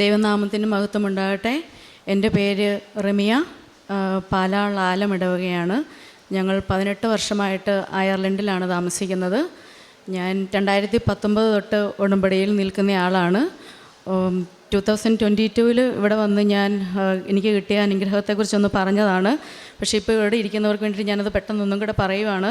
ദൈവനാമത്തിന് മഹത്വം ഉണ്ടാകട്ടെ എന്റെ പേര് റമിയ പാലാൾ ആലമിടവുകയാണ് ഞങ്ങൾ പതിനെട്ട് വർഷമായിട്ട് അയർലൻഡിലാണ് താമസിക്കുന്നത്. ഞാൻ രണ്ടായിരത്തി പത്തൊമ്പത് തൊട്ട് ഉടമ്പടിയിൽ നിൽക്കുന്ന ആളാണ്. ടു തൗസൻഡ് ട്വന്റി ടുവിൽ ഇവിടെ വന്ന് ഞാൻ എനിക്ക് കിട്ടിയ അനുഗ്രഹത്തെക്കുറിച്ചൊന്ന് പറഞ്ഞതാണ്. പക്ഷേ ഇപ്പോൾ ഇവിടെ ഇരിക്കുന്നവർക്ക് വേണ്ടിയിട്ട് ഞാനത് പെട്ടെന്നൊന്നും കൂടെ പറയുവാണ്.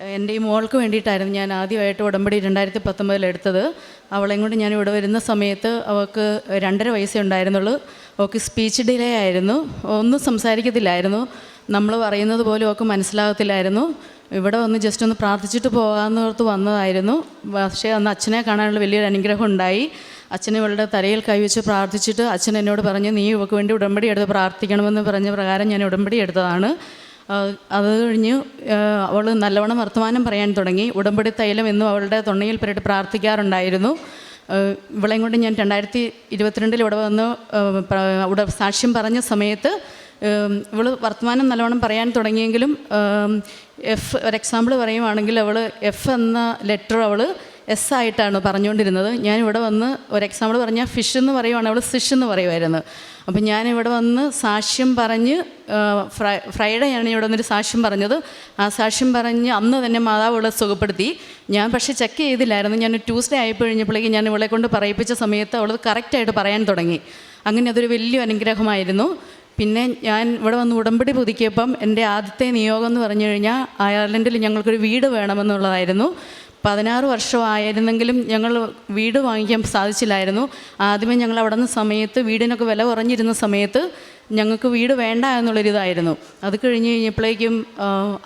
എന്റെ ഈ മോൾക്ക് വേണ്ടിയിട്ടായിരുന്നു ഞാൻ ആദ്യമായിട്ട് ഉടമ്പടി രണ്ടായിരത്തി പത്തൊമ്പതിൽ എടുത്തത്. അവളെയും കൊണ്ട് ഞാൻ ഇവിടെ വരുന്ന സമയത്ത് അവൾക്ക് രണ്ടര വയസ്സേ ഉണ്ടായിരുന്നുള്ളൂ. അവൾക്ക് സ്പീച്ച് ഡിലേ ആയിരുന്നു. ഒന്നും സംസാരിക്കത്തില്ലായിരുന്നു. നമ്മൾ പറയുന്നത് പോലും അവൾക്ക് മനസ്സിലാകത്തില്ലായിരുന്നു. ഇവിടെ വന്ന് ജസ്റ്റ് ഒന്ന് പ്രാർത്ഥിച്ചിട്ട് പോകാമെന്ന് ഓർത്ത് വന്നതായിരുന്നു. പക്ഷേ അന്ന് അച്ഛനെ കാണാനുള്ള വലിയൊരു അനുഗ്രഹം ഉണ്ടായി. അച്ഛൻ ഇവളുടെ തലയിൽ കൈവച്ച് പ്രാർത്ഥിച്ചിട്ട് അച്ഛൻ എന്നോട് പറഞ്ഞു നീ ഇവൾക്ക് വേണ്ടി ഉടമ്പടി എടുത്ത് പ്രാർത്ഥിക്കണമെന്ന് പറഞ്ഞ പ്രകാരം ഞാൻ ഉടമ്പടി എടുത്തതാണ്. അത് കഴിഞ്ഞ് അവൾ നല്ലവണ്ണം വർത്തമാനം പറയാൻ തുടങ്ങി. ഉടമ്പടി തൈലം എന്നും അവളുടെ തൊണ്ണയിൽ പേരിട്ട് പ്രാർത്ഥിക്കാറുണ്ടായിരുന്നു. ഇവളെയും കൊണ്ട് ഞാൻ രണ്ടായിരത്തി ഇരുപത്തിരണ്ടിൽ ഇവിടെ വന്ന് അവിടെ സാക്ഷ്യം പറഞ്ഞ സമയത്ത് ഇവൾ വർത്തമാനം നല്ലവണ്ണം പറയാൻ തുടങ്ങിയെങ്കിലും എഫ് ഒരു എക്സാമ്പിൾ പറയുവാണെങ്കിൽ അവൾ എഫ് എന്ന ലെറ്റർ അവൾ എസ് ആയിട്ടാണ് പറഞ്ഞുകൊണ്ടിരുന്നത്. ഞാൻ ഇവിടെ വന്ന് ഒരു എക്സാമ്പിൾ പറഞ്ഞാൽ ഫിഷ് എന്ന് പറയുവാണ്. അവൾ സിഷ് എന്ന് പറയുമായിരുന്നു അപ്പം ഞാൻ ഇവിടെ വന്ന് സാക്ഷ്യം പറഞ്ഞ് ഫ്രൈ ഫ്രൈഡേ ആണ് ഇവിടെ വന്നൊരു സാക്ഷ്യം പറഞ്ഞത്. ആ സാക്ഷ്യം പറഞ്ഞ് അന്ന് തന്നെ മാതാവ് ഇവിടെ സുഖപ്പെടുത്തി. ഞാൻ പക്ഷേ ചെക്ക് ചെയ്തില്ലായിരുന്നു. ഞാൻ ട്യൂസ്ഡേ ആയിക്കഴിഞ്ഞപ്പോഴേക്കും ഞാൻ ഇവളെ കൊണ്ട് പറയിപ്പിച്ച സമയത്ത് അവൾ കറക്റ്റായിട്ട് പറയാൻ തുടങ്ങി. അങ്ങനെ അതൊരു വലിയ അനുഗ്രഹമായിരുന്നു. പിന്നെ ഞാൻ ഇവിടെ വന്ന് ഉടമ്പടി പുതുക്കിയപ്പം എന്റെ ആദ്യത്തെ നിയോഗം എന്ന് പറഞ്ഞു കഴിഞ്ഞാൽ അയർലൻഡിൽ ഞങ്ങൾക്കൊരു വീട് വേണമെന്നുള്ളതായിരുന്നു. പതിനാറ് വർഷമായിരുന്നെങ്കിലും ഞങ്ങൾ വീട് വാങ്ങിക്കാൻ സാധിച്ചില്ലായിരുന്നു. ആദ്യമേ ഞങ്ങൾ അവിടുന്ന് സമയത്ത് വീടിനൊക്കെ വില കുറഞ്ഞിരുന്ന സമയത്ത് ഞങ്ങൾക്ക് വീട് വേണ്ട എന്നുള്ളൊരിതായിരുന്നു അത് കഴിഞ്ഞ് കഴിഞ്ഞപ്പോഴേക്കും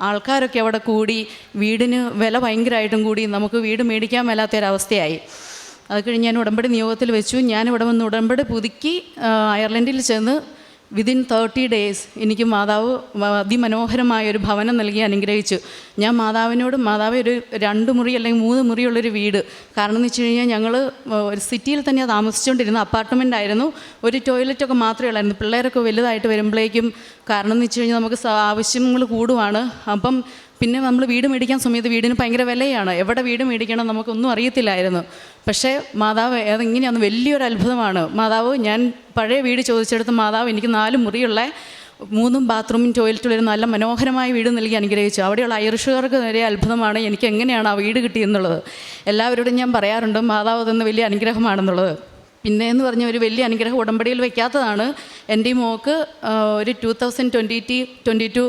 ആൾക്കാരൊക്കെ അവിടെ കൂടി വീടിന് വില ഭയങ്കരമായിട്ടും കൂടി നമുക്ക് വീട് മേടിക്കാൻ മേലാത്തൊരവസ്ഥയായി. അത് കഴിഞ്ഞ് ഞാൻ ഉടമ്പടി നിയോഗത്തിൽ വെച്ചു. ഞാൻ ഇവിടെ വന്ന് ഉടമ്പടി പുതുക്കി അയർലൻഡിൽ ചെന്ന് വിതിൻ തേർട്ടി ഡേയ്സ് എനിക്ക് മാതാവ് അതിമനോഹരമായ ഒരു ഭവനം നൽകി അനുഗ്രഹിച്ചു. ഞാൻ മാതാവിനോട് മാതാവ് ഒരു രണ്ട് മുറി അല്ലെങ്കിൽ മൂന്ന് മുറിയുള്ളൊരു വീട്. കാരണം എന്ന് വെച്ച് കഴിഞ്ഞാൽ ഞങ്ങൾ ഒരു സിറ്റിയിൽ തന്നെ താമസിച്ചുകൊണ്ടിരുന്ന അപ്പാർട്ട്മെന്റ് ആയിരുന്നു. ഒരു ടോയ്ലറ്റൊക്കെ മാത്രമേ ഉള്ളായിരുന്നു. പിള്ളേരൊക്കെ വലുതായിട്ട് വരുമ്പോഴേക്കും കാരണം എന്ന് വെച്ച് കഴിഞ്ഞാൽ നമുക്ക് ആവശ്യങ്ങൾ കൂടുവാണ്. അപ്പം പിന്നെ നമ്മൾ വീട് മേടിക്കാൻ സമയത്ത് വീടിന് ഭയങ്കര വിലയാണ്. എവിടെ വീട് മേടിക്കണം നമുക്കൊന്നും അറിയത്തില്ലായിരുന്നു. പക്ഷേ മാതാവ് അതെങ്ങനെയാണ് വലിയൊരു അത്ഭുതമാണ്. മാതാവ് ഞാൻ പഴയ വീട് ചോദിച്ചെടുത്ത് മാതാവ് എനിക്ക് നാല് മുറിയുള്ള മൂന്നും ബാത്റൂമും ടോയ്ലറ്റും ഒരു നല്ല മനോഹരമായ വീട് നൽകി അനുഗ്രഹിച്ചു. അവിടെയുള്ള ഐറിഷുകാർക്ക് നേരെ അത്ഭുതമാണ് എനിക്ക് എങ്ങനെയാണ് ആ വീട് കിട്ടിയെന്നുള്ളത്. എല്ലാവരോടും ഞാൻ പറയാറുണ്ട് മാതാവ് തന്ന വലിയ അനുഗ്രഹമാണെന്നുള്ളത്. പിന്നെ എന്ന് പറഞ്ഞ ഒരു വലിയ അനുഗ്രഹം ഉടമ്പടിയിൽ വയ്ക്കാത്തതാണ് എന്റെ മോക്ക് ഒരു two thousand twenty twenty two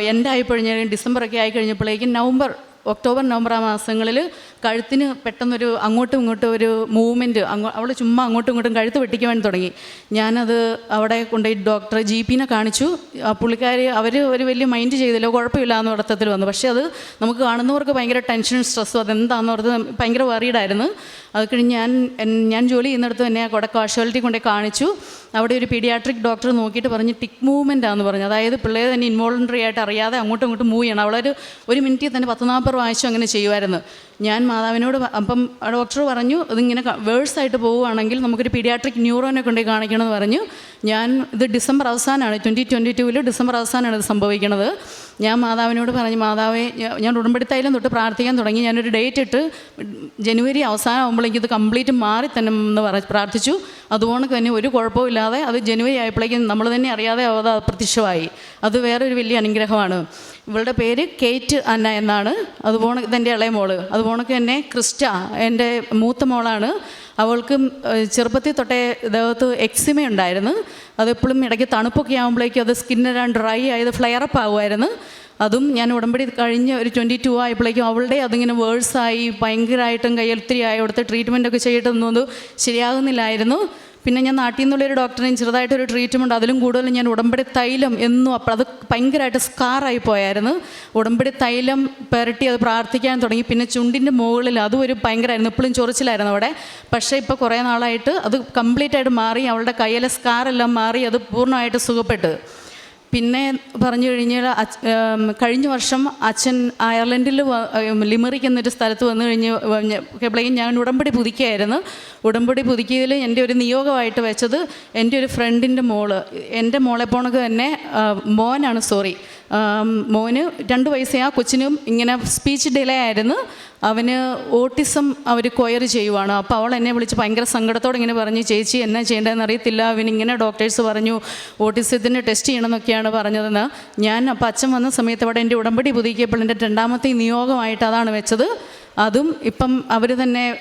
എന്റെ ആയിക്കഴിഞ്ഞാൽ ഡിസംബറൊക്കെ ആയി കഴിഞ്ഞപ്പോഴേക്കും നവംബർ ഒക്ടോബർ നവംബർ ആ മാസങ്ങളിൽ കഴുത്തിന് പെട്ടെന്നൊരു അങ്ങോട്ടും ഇങ്ങോട്ടും ഒരു മൂവ്മെന്റ് അങ്ങോ അവൾ ചുമ്മാ അങ്ങോട്ടും ഇങ്ങോട്ടും കഴുത്ത് പെട്ടിക്കുവാൻ തുടങ്ങി. ഞാനത് അവിടെ കൊണ്ടുപോയി ഡോക്ടറെ ജി പിനെ കാണിച്ചു. ആ പുള്ളിക്കാരി അവർ ഒരു വലിയ മൈൻഡ് ചെയ്തില്ല കുഴപ്പമില്ല എന്ന് അർത്ഥത്തിൽ വന്നു. പക്ഷേ അത് നമുക്ക് കാണുന്നവർക്ക് ഭയങ്കര ടെൻഷനും സ്ട്രെസ്സും അതെന്താണെന്ന് ഓർത്ത് ഭയങ്കര വറീഡായിരുന്നു അത് കഴിഞ്ഞ് ഞാൻ ഞാൻ ജോലി ചെയ്യുന്നിടത്ത് തന്നെ അവിടെ കാഷ്വാലിറ്റി കൊണ്ടേ കാണിച്ചു. അവിടെ ഒരു പീഡിയാട്രിക് ഡോക്ടർ നോക്കിയിട്ട് പറഞ്ഞ് ടിക് മൂവ്മെന്റ് ആണെന്ന് പറഞ്ഞു. അതായത് പിള്ളേർ തന്നെ ഇൻവോളണ്ടറി ആയിട്ട് അറിയാതെ അങ്ങോട്ടും ഇങ്ങോട്ടും മൂവ് ചെയ്യണം. അവളൊരു ഒരു മിനിറ്റിൽ തന്നെ പത്ത് നാൽപ്പത് പ്രാവശ്യം അങ്ങനെ ചെയ്യുമായിരുന്നു ഞാൻ മാതാവിനോട് അപ്പം ഡോക്ടർ പറഞ്ഞു ഇതിങ്ങനെ വേഴ്സായിട്ട് പോവുകയാണെങ്കിൽ നമുക്കൊരു പീഡിയാട്രിക് ന്യൂറോനെ കൊണ്ടേ കാണിക്കണമെന്ന് പറഞ്ഞു. ഞാൻ ഇത് ഡിസംബർ അവസാനമാണ് ട്വന്റി ട്വന്റി ടൂവിൽ ഡിസംബർ അവസാനമാണ് ഇത് സംഭവിക്കുന്നത് ഞാൻ മാതാവിനോട് പറഞ്ഞു മാതാവേ ഞാൻ ഉടമ്പടിത്തൈലം തൊട്ട് പ്രാർത്ഥിക്കാൻ തുടങ്ങി. ഞാനൊരു ഡേറ്റ് ഇട്ട് ജനുവരി അവസാനം ആകുമ്പോഴേക്കും ഇത് കംപ്ലീറ്റ് മാറി തന്നെ എന്ന് പറ പ്രാർത്ഥിച്ചു. അതുകൊണ്ട് തന്നെ ഒരു കുഴപ്പമില്ലാതെ അത് ജനുവരി ആയപ്പോഴേക്കും നമ്മൾ തന്നെ അറിയാതെ അത് അപ്രത്യക്ഷമായി. അത് വേറൊരു വലിയ അനുഗ്രഹമാണ്. ഇവളുടെ പേര് കേറ്റ് അന്ന എന്നാണ്. അതുപോലെ ഇതെന്റെ ഇളയ മോൾ. അതുപോലെ തന്നെ ക്രിസ്റ്റ എന്റെ മൂത്ത മോളാണ്. അവൾക്ക് ചെറുപ്പത്തിൽ തൊട്ടേ ദേഹത്ത് എക്സിമ ഉണ്ടായിരുന്നു. അതെപ്പോഴും ഇടയ്ക്ക് തണുപ്പൊക്കെ ആകുമ്പോഴേക്കും അത് സ്കിന്നെല്ലാം ഡ്രൈ ആയത് ഫ്ലെയറപ്പ് ആകുമായിരുന്നു അതും ഞാൻ ഉടമ്പടി കഴിഞ്ഞ് ഒരു ട്വന്റി ടു ആയപ്പോഴേക്കും അവളുടെ അതിങ്ങനെ വേഴ്സായി ഭയങ്കരമായിട്ടും കയ്യൊത്തിരി ആയി അവിടുത്തെ ട്രീറ്റ്മെന്റൊക്കെ ചെയ്തിട്ടൊന്നും അത് ശരിയാകുന്നില്ലായിരുന്നു. പിന്നെ ഞാൻ നാട്ടിൽ നിന്നുള്ളൊരു ഡോക്ടറിന് ചെറുതായിട്ടൊരു ട്രീറ്റ്മെന്റ് അതിലും കൂടുതൽ ഞാൻ ഉടമ്പടി തൈലം എന്നും അപ്പോൾ അത് ഭയങ്കരമായിട്ട് സ്കാറായി പോയായിരുന്നു. ഉടമ്പടി തൈലം പുരട്ടി അത് പ്രാർത്ഥിക്കാൻ തുടങ്ങി. പിന്നെ ചുണ്ടിന്റെ മുകളിൽ അതും ഒരു ഭയങ്കരമായിരുന്നു. ഇപ്പോഴും ചൊറിച്ചിലായിരുന്നു അവിടെ. പക്ഷേ ഇപ്പോൾ കുറേ നാളായിട്ട് അത് കംപ്ലീറ്റ് ആയിട്ട് മാറി. അവളുടെ കയ്യിലെ സ്കാറെല്ലാം മാറി. അത് പൂർണമായിട്ട് സുഖപ്പെട്ടു. പിന്നെ പറഞ്ഞു കഴിഞ്ഞാൽ കഴിഞ്ഞ വർഷം അച്ഛൻ അയർലൻഡിൽ ലിമറിക് എന്നൊരു സ്ഥലത്ത് വന്നു കഴിഞ്ഞ് കേബിളേയും ഞാൻ ഉടമ്പടി പുതുക്കിയായിരുന്നു. ഉടമ്പടി പുതുക്കിയതിൽ എന്റെ ഒരു നിയോഗമായിട്ട് വെച്ചത് എന്റെ ഒരു ഫ്രണ്ടിന്റെ മോൾ. എന്റെ മോളെ പോണക്ക് തന്നെ മോനാണ് സോറി. മോന് രണ്ട് വയസ്സേ ആ കൊച്ചിനും ഇങ്ങനെ സ്പീച്ച് ഡിലേ ആയിരുന്നു. അവന് ഓട്ടിസം അവർ കൊയർ ചെയ്യുവാണ്. അപ്പോൾ അവൾ എന്നെ വിളിച്ച് ഭയങ്കര സങ്കടത്തോടെ ഇങ്ങനെ പറഞ്ഞു ചേച്ചി എന്നാ ചെയ്യേണ്ടതെന്ന് അറിയത്തില്ല. അവനിങ്ങനെ ഡോക്ടേഴ്സ് പറഞ്ഞു ഓട്ടിസത്തിന് ടെസ്റ്റ് ചെയ്യണമെന്നൊക്കെയാണ് പറഞ്ഞതെന്ന്. ഞാൻ അപ്പം അച്ഛൻ വന്ന സമയത്ത് അവിടെ എന്റെ ഉടമ്പടി പുതുക്കിയപ്പോൾ എന്റെ രണ്ടാമത്തെ നിയോഗമായിട്ട് അതാണ് വെച്ചത്. അതും ഇപ്പം അവർ തന്നെ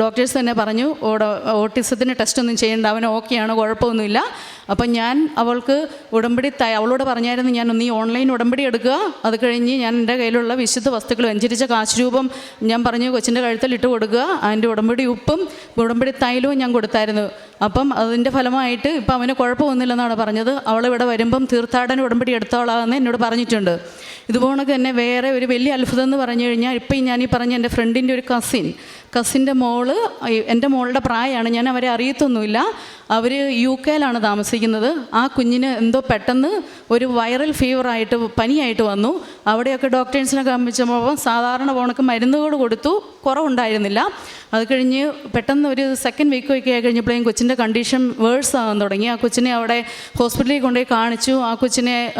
ഡോക്ടേഴ്സ് തന്നെ പറഞ്ഞു ഓട- ഓട്ടിസത്തിന് ടെസ്റ്റ് ഒന്നും ചെയ്യേണ്ട. അവൻ ഓക്കെയാണ്? കുഴപ്പമൊന്നുമില്ല. അപ്പം ഞാൻ അവൾക്ക് ഉടമ്പടി ത അവളോട് പറഞ്ഞായിരുന്നു ഞാൻ ഒന്ന് ഈ ഓൺലൈൻ ഉടമ്പടി എടുക്കുക. അത് കഴിഞ്ഞ് ഞാൻ എന്റെ കയ്യിലുള്ള വിശുദ്ധ വസ്തുക്കൾ അനുസരിച്ച കാശ് രൂപം ഞാൻ പറഞ്ഞു കൊച്ചിന്റെ കഴുത്തിൽ ഇട്ട് കൊടുക്കുക. അതിന്റെ ഉടമ്പടി ഉപ്പും ഉടമ്പടി തൈലവും ഞാൻ കൊടുത്തായിരുന്നു. അപ്പം അതിന്റെ ഫലമായിട്ട് ഇപ്പം അവന് കുഴപ്പമൊന്നുമില്ലെന്നാണ് പറഞ്ഞത്. അവളിവിടെ വരുമ്പം തീർത്ഥാടന ഉടമ്പടി എടുത്തോളാമെന്ന് എന്നോട് പറഞ്ഞിട്ടുണ്ട്. ഇതുപോലെ തന്നെ വേറെ ഒരു വലിയ അത്ഭുതം എന്ന് പറഞ്ഞു കഴിഞ്ഞാൽ ഇപ്പം ഞാൻ ഈ പറഞ്ഞ എന്റെ ഫ്രണ്ടിന്റെ ഒരു കസിൻ കസിന്റെ മോൾ എന്റെ മോളുടെ പ്രായമാണ് ഞാൻ അവരെ അറിയത്തൊന്നുമില്ല. അവർ യു കെയിലാണ് താമസിക്കുന്നത്. ആ കുഞ്ഞിന് എന്തോ പെട്ടെന്ന് ഒരു വൈറൽ ഫീവറായിട്ട് പനിയായിട്ട് വന്നു. അവിടെയൊക്കെ ഡോക്ടേഴ്സിനെ കാണിച്ചപ്പോൾ സാധാരണ പോണക്ക് മരുന്നുകൾ കൊടുത്തു. കുറവുണ്ടായിരുന്നില്ല. അത് കഴിഞ്ഞ് പെട്ടെന്ന് ഒരു സെക്കൻഡ് വീക്ക് ഒക്കെ ആയി കഴിഞ്ഞപ്പോഴേക്കും കൊച്ചിന്റെ കണ്ടീഷൻ വേഴ്സ് ആകാൻ തുടങ്ങി. ആ കൊച്ചിനെ അവിടെ ഹോസ്പിറ്റലിൽ കൊണ്ടുപോയി കാണിച്ചു. ആ കൊച്ചിനെ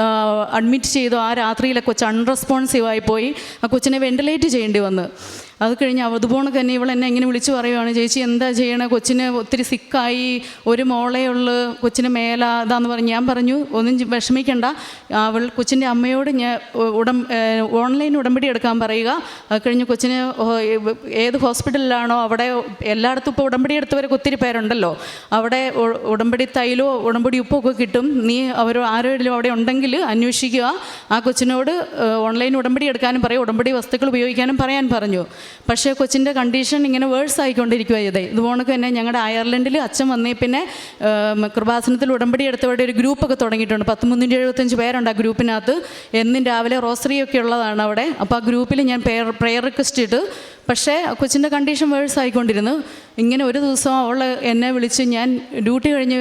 അഡ്മിറ്റ് ചെയ്തു. ആ രാത്രിയിലെ കൊച്ച് അൺറെസ്പോൺസീവായി പോയി. ആ കൊച്ചിനെ വെന്റിലേറ്റ് ചെയ്യേണ്ടി വന്നു. അത് കഴിഞ്ഞ് അതുപോലെ തന്നെ ഇവൾ എന്നെ എങ്ങനെ വിളിച്ചു പറയുവാണ് ചേച്ചി എന്താ ചെയ്യണേ? കൊച്ചിന് ഒത്തിരി സിക്കായി ഒരു മോളേ ഉള്ളു കൊച്ചിന് മേല ഇതാന്ന് പറഞ്ഞ്. ഞാൻ പറഞ്ഞു ഒന്നും വിഷമിക്കണ്ട. അവൾ കൊച്ചിന്റെ അമ്മയോട് ഞാൻ ഉടം ഓൺലൈൻ ഉടമ്പടി എടുക്കാൻ പറയുക. അത് കഴിഞ്ഞ് കൊച്ചിന് ഏത് ഹോസ്പിറ്റലിലാണോ അവിടെ എല്ലായിടത്തും ഇപ്പോൾ ഉടമ്പടി എടുത്തവരൊക്കെ ഒത്തിരി പേരുണ്ടല്ലോ. അവിടെ ഉടമ്പടി തൈലോ ഉടമ്പടി ഉപ്പോ ഒക്കെ കിട്ടും. നീ അവർ ആരെങ്കിലും അവിടെ ഉണ്ടെങ്കിൽ അന്വേഷിക്കുക. ആ കൊച്ചിനോട് ഓൺലൈൻ ഉടമ്പടി എടുക്കാനും പറയും ഉടമ്പടി വസ്തുക്കൾ ഉപയോഗിക്കാനും പറയാൻ പറഞ്ഞു. പക്ഷേ കൊച്ചിന്റെ കണ്ടീഷൻ ഇങ്ങനെ വേഴ്സ് ആയിക്കൊണ്ടിരിക്കുക ഇതേ. ഇതുപോലെ തന്നെ ഞങ്ങളുടെ അയർലൻഡിൽ അച്ഛൻ വന്നേ പിന്നെ കൃപാസനത്തിൽ ഉടമ്പടി എടുത്തവരുടെ ഒരു ഗ്രൂപ്പൊക്കെ തുടങ്ങിയിട്ടുണ്ട്. പത്ത് മുന്നൂറ്റി എഴുപത്തഞ്ച് പേരുണ്ട് ആ ഗ്രൂപ്പിനകത്ത്. എന്നും രാവിലെ റോസറിയൊക്കെ ഉള്ളതാണ് അവിടെ. അപ്പോൾ ആ ഗ്രൂപ്പിൽ ഞാൻ പ്രെയർ റിക്വസ്റ്റ് ഇട്ട് പക്ഷേ കൊച്ചിന്റെ കണ്ടീഷൻ വേഴ്സ് ആയിക്കൊണ്ടിരുന്നു. ഇങ്ങനെ ഒരു ദിവസം അവൾ എന്നെ വിളിച്ച് ഞാൻ ഡ്യൂട്ടി കഴിഞ്ഞ്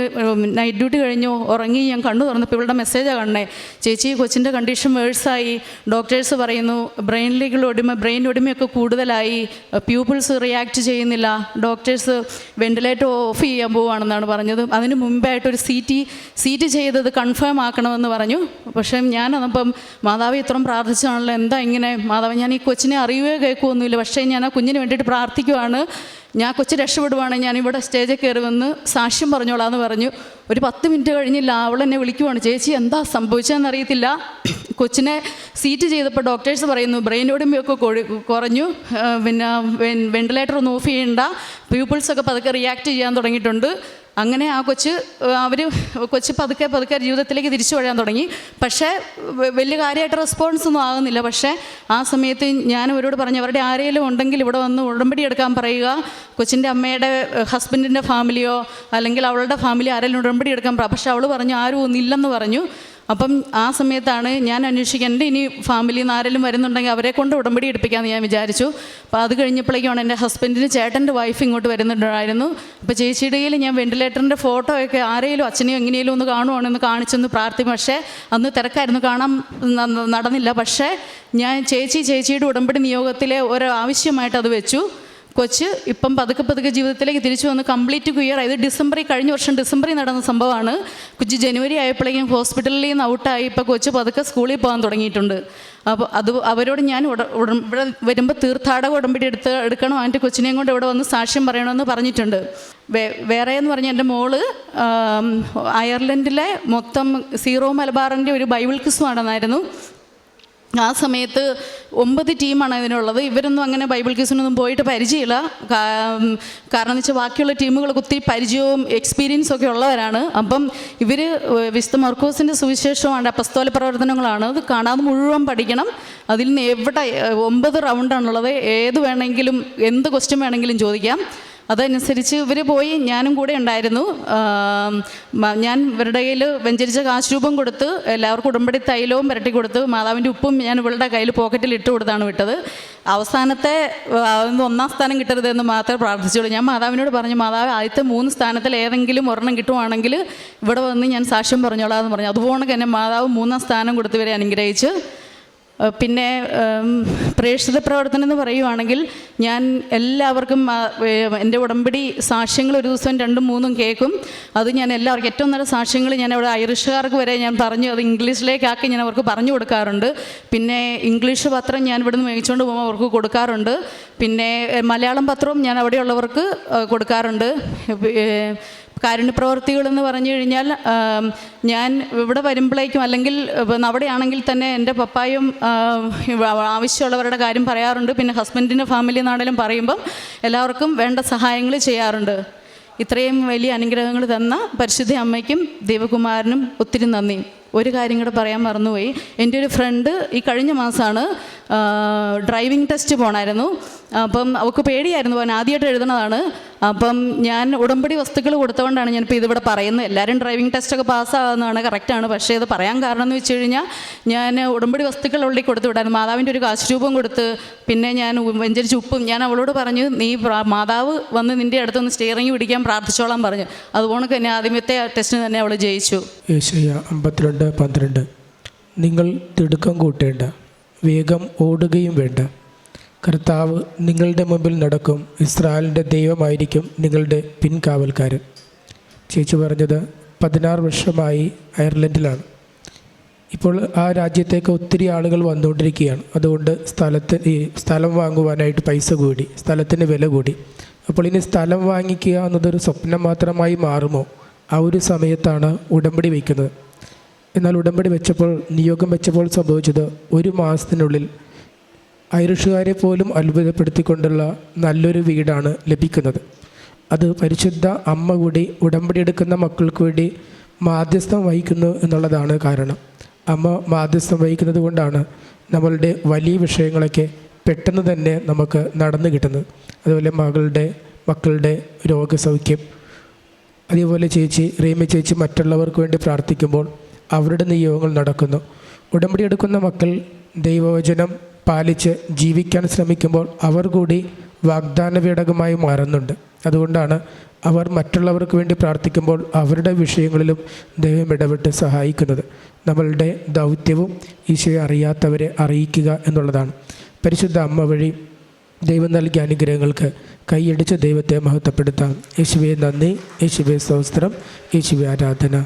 നൈറ്റ് ഡ്യൂട്ടി കഴിഞ്ഞു ഉറങ്ങി ഞാൻ കണ്ണു തുറന്നപ്പോൾ ഇവളുടെ മെസ്സേജാണ് കാണണേ ചേച്ചി കൊച്ചിന്റെ കണ്ടീഷൻ വേഴ്സായി ഡോക്ടേഴ്സ് പറയുന്നു ബ്രെയിനിലേക്കുള്ള ഒടിമ ബ്രെയിൻ ഒടിമയൊക്കെ കൂടുതലായി. പ്യൂപ്പിൾസ് റിയാക്ട് ചെയ്യുന്നില്ല. ഡോക്ടേഴ്സ് വെന്റിലേറ്റർ ഓഫ് ചെയ്യാൻ പോവുകയാണെന്നാണ് പറഞ്ഞത്. അതിന് മുമ്പായിട്ട് ഒരു സി ടി സി ടി ചെയ്തത് കൺഫേം ആക്കണമെന്ന് പറഞ്ഞു. പക്ഷേ ഞാനതപ്പം മാതാവ് ഇത്രയും പ്രാർത്ഥിച്ചാണല്ലോ എന്താ ഇങ്ങനെ? മാതാവ് ഞാൻ ഈ കൊച്ചിനെ അറിയുകയോ കേൾക്കുകയൊന്നുമില്ല പക്ഷേ ഞാൻ ആ കുഞ്ഞിന് വേണ്ടിയിട്ട് പ്രാർത്ഥിക്കുവാണ്. ഞാൻ കൊച്ചു രക്ഷപ്പെടുവാണെങ്കിൽ ഞാൻ ഇവിടെ സ്റ്റേജിൽ കയറി വന്ന് സാക്ഷ്യം പറഞ്ഞോളാം എന്ന് പറഞ്ഞു. ഒരു പത്ത് മിനിറ്റ് കഴിഞ്ഞില്ല അവൾ എന്നെ വിളിക്കുവാണ്. ചേച്ചി എന്താ സംഭവിച്ചതെന്ന് അറിയത്തില്ല. കൊച്ചിനെ സീറ്റ് ചെയ്തപ്പോൾ ഡോക്ടേഴ്സ് പറയുന്നു ബ്രെയിൻ ഒടിമയൊക്കെ കൊഴി- കുറഞ്ഞു. പിന്നെ വെന്റിലേറ്റർ ഒന്ന് ഓഫ് ചെയ്യണ്ട. പ്യൂപ്പിൾസൊക്കെ പതുക്കെ റിയാക്ട് ചെയ്യാൻ തുടങ്ങിയിട്ടുണ്ട്. അങ്ങനെ ആ കൊച്ച് അവർ കൊച്ച് പതുക്കെ പതുക്കെ ജീവിതത്തിലേക്ക് തിരിച്ചു വരാൻ തുടങ്ങി. പക്ഷേ വലിയ കാര്യമായിട്ട് റെസ്പോൺസ് ഒന്നും ആകുന്നില്ല പക്ഷേ ആ സമയത്ത് ഞാൻ അവരോട് പറഞ്ഞു അവരുടെ ആരെങ്കിലും ഉണ്ടെങ്കിൽ ഇവിടെ വന്ന് ഉടമ്പടി എടുക്കാൻ പറയുക. കൊച്ചിന്റെ അമ്മയുടെ ഹസ്ബൻഡിന്റെ ഫാമിലിയോ അല്ലെങ്കിൽ അവളുടെ ഫാമിലി ആരെങ്കിലും ഉടമ്പടി എടുക്കാൻ പക്ഷേ അവൾ പറഞ്ഞു ആരും ഒന്നില്ലെന്ന് പറഞ്ഞു. അപ്പം ആ സമയത്താണ് ഞാൻ അന്വേഷിക്കാൻ എന്റെ ഇനി ഫാമിലി നിന്ന് ആരെങ്കിലും വരുന്നുണ്ടെങ്കിൽ അവരെ കൊണ്ട് ഉടമ്പടി എടുപ്പിക്കാമെന്ന് ഞാൻ വിചാരിച്ചു. അപ്പോൾ അത് കഴിഞ്ഞപ്പോഴേക്കാണ് എന്റെ ഹസ്ബൻഡിന് ചേട്ടന്റെ വൈഫ് ഇങ്ങോട്ട് വരുന്നുണ്ടായിരുന്നു. അപ്പോൾ ചേച്ചിയുടെ കയ്യിൽ ഞാൻ വെന്റിലേറ്ററിന്റെ ഫോട്ടോ ഒക്കെ ആരെങ്കിലും അച്ഛനെയോ എങ്ങനെയും ഒന്ന് കാണുവാണെന്ന് കാണിച്ചൊന്ന് പ്രാർത്ഥിക്കും പക്ഷേ അന്ന് തിരക്കായിരുന്നു. കാണാൻ നടന്നില്ല. പക്ഷേ ഞാൻ ചേച്ചി ചേച്ചിയുടെ ഉടമ്പടി നിയോഗത്തിലെ ഒരു ആവശ്യമായിട്ട് അത് വെച്ചു. കൊച്ച് ഇപ്പം പതുക്കെ പതുക്കെ ജീവിതത്തിലേക്ക് തിരിച്ചു വന്ന് കംപ്ലീറ്റ് ക്ലിയർ ആയത് ഡിസംബറിൽ കഴിഞ്ഞ വർഷം ഡിസംബറിൽ നടന്ന സംഭവമാണ്. കൊച്ച് ജനുവരി ആയപ്പോഴേക്കും ഹോസ്പിറ്റലിൽ നിന്ന് ഔട്ടായി ഇപ്പോൾ കൊച്ച് പതുക്കെ സ്കൂളിൽ പോകാൻ തുടങ്ങിയിട്ടുണ്ട്. അപ്പോൾ അത് അവരോട് ഞാൻ ഇവിടെ വരുമ്പോൾ തീർത്ഥാടക ഉടമ്പടി എടുത്ത് എടുക്കണം. എന്റെ കൊച്ചിനെയും കൊണ്ട് ഇവിടെ വന്ന് സാക്ഷ്യം പറയണമെന്ന് പറഞ്ഞിട്ടുണ്ട്. വേറെ എന്ന് പറഞ്ഞാൽ എന്റെ മോൾ അയർലൻഡിലെ മൊത്തം സീറോ മലബാറിന്റെ ഒരു ബൈബിൾ ക്രിസ്തു നടന്നായിരുന്നു. ആ സമയത്ത് ഒമ്പത് ടീമാണ് അതിനുള്ളത്. ഇവരൊന്നും അങ്ങനെ ബൈബിൾ ക്യൂസിനൊന്നും പോയിട്ട് പരിചയമില്ല. കാരണം എന്ന് വെച്ചാൽ ബാക്കിയുള്ള ടീമുകൾക്ക് ഒത്തിരി പരിചയവും എക്സ്പീരിയൻസും ഒക്കെ ഉള്ളവരാണ്. അപ്പം ഇവർ വിശുദ്ധ മർക്കോസിന്റെ സുവിശേഷമാണ് അപസ്തോല പ്രവർത്തനങ്ങളാണ്. അത് കാണാതെ മുഴുവൻ പഠിക്കണം. അതിൽ നിന്ന് എവിടെ ഒമ്പത് റൗണ്ടാണുള്ളത് ഏത് വേണമെങ്കിലും എന്ത് ക്വസ്റ്റ്യൻ വേണമെങ്കിലും ചോദിക്കാം. അതനുസരിച്ച് ഇവർ പോയി ഞാനും കൂടെ ഉണ്ടായിരുന്നു. ഞാൻ ഇവരുടെ കയ്യിൽ വെഞ്ചരിച്ച കാശ് രൂപം കൊടുത്ത് എല്ലാവർക്കും ഉടമ്പടി തൈലവും പുരട്ടി കൊടുത്ത് മാതാവിന്റെ ഉപ്പും ഞാൻ ഇവളുടെ കയ്യിൽ പോക്കറ്റിൽ ഇട്ട് കൊടുത്താണ് വിട്ടത്. അവസാനത്തെ ഒന്നാം സ്ഥാനം കിട്ടരുതെന്ന് മാത്രമേ പ്രാർത്ഥിച്ചുള്ളൂ. ഞാൻ മാതാവിനോട് പറഞ്ഞു മാതാവ് ആദ്യത്തെ മൂന്ന് സ്ഥാനത്തിൽ ഏതെങ്കിലും ഒരെണ്ണം കിട്ടുവാണെങ്കിൽ ഇവിടെ വന്ന് ഞാൻ സാക്ഷ്യം പറഞ്ഞോളാം എന്ന് പറഞ്ഞു. അതുപോലെ തന്നെ മാതാവ് മൂന്നാം സ്ഥാനം കൊടുത്തവരെ അനുഗ്രഹിച്ച് പിന്നെ പ്രേക്ഷിത പ്രവർത്തനം എന്ന് പറയുവാണെങ്കിൽ ഞാൻ എല്ലാവർക്കും എന്റെ ഉടമ്പടി സാക്ഷ്യങ്ങൾ ഒരു ദിവസം രണ്ടും മൂന്നും കേൾക്കും. അത് ഞാൻ എല്ലാവർക്കും ഏറ്റവും നല്ല സാക്ഷ്യങ്ങൾ ഞാൻ അവിടെ ഐറിഷുകാർക്ക് വരെ ഞാൻ പറഞ്ഞു അത് ഇംഗ്ലീഷിലേക്കാക്കി ഞാൻ അവർക്ക് പറഞ്ഞു കൊടുക്കാറുണ്ട്. പിന്നെ ഇംഗ്ലീഷ് പത്രം ഞാൻ ഇവിടുന്ന് മേടിച്ചുകൊണ്ട് പോകുമ്പോൾ അവർക്ക് കൊടുക്കാറുണ്ട്. പിന്നെ മലയാളം പത്രവും ഞാൻ അവിടെയുള്ളവർക്ക് കൊടുക്കാറുണ്ട്. കാരുണ്യപ്രവർത്തികളെന്ന് പറഞ്ഞു കഴിഞ്ഞാൽ ഞാൻ ഇവിടെ വരുമ്പോഴേക്കും അല്ലെങ്കിൽ അവിടെ അവിടെയാണെങ്കിൽ തന്നെ എന്റെ പപ്പായും ആവശ്യമുള്ളവരുടെ കാര്യം പറയാറുണ്ട്. പിന്നെ ഹസ്ബൻഡിന്റെ ഫാമിലി നാടെങ്കിലും പറയുമ്പം എല്ലാവർക്കും വേണ്ട സഹായങ്ങൾ ചെയ്യാറുണ്ട്. ഇത്രയും വലിയ അനുഗ്രഹങ്ങൾ തന്ന പരിശുദ്ധ അമ്മയ്ക്കും ദേവകുമാരനും ഒത്തിരി നന്ദി. ഒരു കാര്യം കൂടെ പറയാൻ മറന്നുപോയി. എന്റെ ഒരു ഫ്രണ്ട് ഈ കഴിഞ്ഞ മാസമാണ് ഡ്രൈവിംഗ് ടെസ്റ്റ് പോണായിരുന്നു. അപ്പം അവൾക്ക് പേടിയായിരുന്നു. പോകാൻ ആദ്യമായിട്ട് എഴുതണതാണ്. അപ്പം ഞാൻ ഉടമ്പടി വസ്തുക്കൾ കൊടുത്തുകൊണ്ടാണ് ഞാനിപ്പോൾ ഇതിവിടെ പറയുന്നത്. എല്ലാവരും ഡ്രൈവിംഗ് ടെസ്റ്റൊക്കെ പാസ്സാകുന്നതാണ് കറക്റ്റാണ് പക്ഷേ ഇത് പറയാൻ കാരണം എന്ന് വെച്ച് കഴിഞ്ഞാൽ ഞാൻ ഉടമ്പടി വസ്തുക്കൾ ഉള്ളിൽ കൊടുത്തു വിടായിരുന്നു. മാതാവിന്റെ ഒരു കാശുരൂപം കൊടുത്ത് പിന്നെ ഞാൻ വെഞ്ചരിച്ച് ഉപ്പും ഞാൻ അവളോട് പറഞ്ഞു നീ മാതാവ് വന്ന് നിന്റെ അടുത്തൊന്ന് സ്റ്റിയറിംഗ് പിടിക്കാൻ പ്രാർത്ഥിച്ചോളാം പറഞ്ഞു. അതുകൊണ്ട് തന്നെ ആദ്യമത്തെ ടെസ്റ്റിന് തന്നെ അവൾ ജയിച്ചു. അമ്പത്തിരണ്ട് പന്ത്രണ്ട്. നിങ്ങൾ തിടുക്കം കൂട്ടേണ്ട. വേഗം ഓടുകയും വേണ്ട. കർത്താവ് നിങ്ങളുടെ മുമ്പിൽ നടക്കും. ഇസ്രായേലിന്റെ ദൈവമായിരിക്കും നിങ്ങളുടെ പിൻകാവൽക്കാരൻ ചേച്ചി പറഞ്ഞത് പതിനാറ് വർഷമായി അയർലൻഡിലാണ്. ഇപ്പോൾ ആ രാജ്യത്തേക്ക് ഒത്തിരി ആളുകൾ വന്നുകൊണ്ടിരിക്കുകയാണ്. അതുകൊണ്ട് സ്ഥലത്ത് ഈ സ്ഥലം വാങ്ങുവാനായിട്ട് പൈസ കൂടി സ്ഥലത്തിന് വില കൂടി. അപ്പോൾ ഇനി സ്ഥലം വാങ്ങിക്കുക എന്നതൊരു സ്വപ്നം മാത്രമായി മാറുമോ? ആ ഒരു സമയത്താണ് ഉടമ്പടി വയ്ക്കുന്നത്. എന്നാൽ ഉടമ്പടി വെച്ചപ്പോൾ നിയോഗം വെച്ചപ്പോൾ സംഭവിച്ചത് ഒരു മാസത്തിനുള്ളിൽ. ഐറിഷുകാരെ പോലും അത്ഭുതപ്പെടുത്തിക്കൊണ്ടുള്ള നല്ലൊരു വീടാണ് ലഭിക്കുന്നത്. അത് പരിശുദ്ധ അമ്മ കൂടി ഉടമ്പടി എടുക്കുന്ന മക്കൾക്ക് വേണ്ടി മാധ്യസ്ഥം വഹിക്കുന്നു എന്നുള്ളതാണ് കാരണം. അമ്മ മാധ്യസ്ഥം വഹിക്കുന്നത് കൊണ്ടാണ് നമ്മളുടെ വലിയ വിഷയങ്ങളൊക്കെ പെട്ടെന്ന് തന്നെ നമുക്ക് നടന്നു കിട്ടുന്നത്. അതുപോലെ മകളുടെ മക്കളുടെ രോഗസൗഖ്യം. അതേപോലെ ചേച്ചി റീമ ചേച്ചി മറ്റുള്ളവർക്ക് വേണ്ടി പ്രാർത്ഥിക്കുമ്പോൾ അവരുടെ നിയോഗങ്ങൾ നടക്കുന്നു. ഉടമ്പടി എടുക്കുന്ന മക്കൾ ദൈവവചനം പാലിച്ച് ജീവിക്കാൻ ശ്രമിക്കുമ്പോൾ അവർ കൂടി വാഗ്ദാന വേടകമായി മാറുന്നുണ്ട്. അതുകൊണ്ടാണ് അവർ മറ്റുള്ളവർക്ക് വേണ്ടി പ്രാർത്ഥിക്കുമ്പോൾ അവരുടെ വിഷയങ്ങളിലും ദൈവം ഇടപെട്ട് സഹായിക്കുന്നത്. നമ്മളുടെ ദൗത്യവും ഈശോയെ അറിയാത്തവരെ അറിയിക്കുക എന്നുള്ളതാണ്. പരിശുദ്ധ അമ്മ വഴി ദൈവം നൽകിയ അനുഗ്രഹങ്ങൾക്ക് കൈയടിച്ച് ദൈവത്തെ മഹത്വപ്പെടുത്താം. യേശുവെ നന്ദി. യേശുവെ സ്തോത്രം. യേശുവെ ആരാധന.